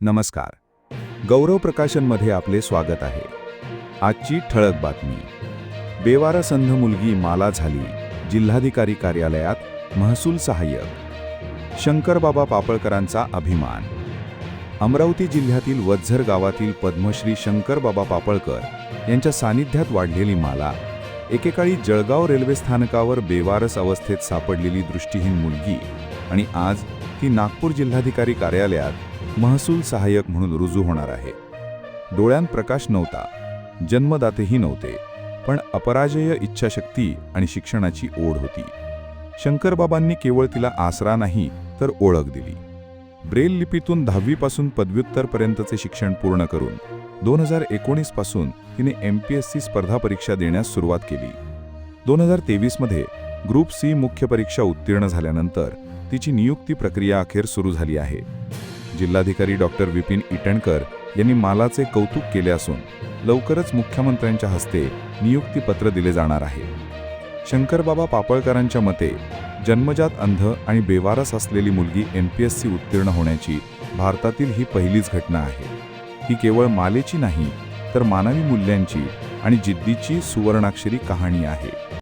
नमस्कार. गौरव प्रकाशनमध्ये आपले स्वागत आहे. आजची ठळक बातमी. बेवारा संध मुलगी माला झाली जिल्हाधिकारी कार्यालयात महसूल सहाय्यक. शंकरबाबा पापळकरांचा अभिमान. अमरावती जिल्ह्यातील वज्झर गावातील पद्मश्री शंकरबाबा पापळकर यांच्या सानिध्यात वाढलेली माला एकेकाळी जळगाव रेल्वे स्थानकावर बेवारस अवस्थेत सापडलेली दृष्टीहीन मुलगी आणि आज ती नागपूर जिल्हाधिकारी कार्यालयात महसूल सहाय्यक म्हणून रुजू होणार आहे. डोळ्यांत प्रकाश नव्हता जन्मदातेही नव्हते पण अपराजय इच्छाशक्ती आणि शिक्षणाची ओढ होती. शंकरबाबांनी केवळ तिला आसरा नाही तर ओळख दिली. ब्रेल लिपीतून दहावीपासून पदव्युत्तरपर्यंतचे शिक्षण पूर्ण करून दोन हजार एकोणीसपासून तिने एम पी एस सी स्पर्धा परीक्षा देण्यास सुरुवात केली. दोन हजार तेवीसमध्ये ग्रुप सी मुख्य परीक्षा उत्तीर्ण झाल्यानंतर तिची नियुक्ती प्रक्रिया अखेर सुरू झाली आहे. जिल्हाधिकारी डॉक्टर विपिन इटणकर यांनी मालाचे कौतुक केले असून लवकरच मुख्यमंत्र्यांच्या हस्ते नियुक्तीपत्र दिले जाणार आहे. शंकरबाबा पापळकरांच्या मते जन्मजात अंध आणि बेवारस असलेली मुलगी एम पी एस सी उत्तीर्ण होण्याची भारतातील ही पहिलीच घटना आहे. ही केवळ मालेची नाही तर मानवी मूल्यांची आणि जिद्दीची सुवर्णाक्षरी कहाणी आहे.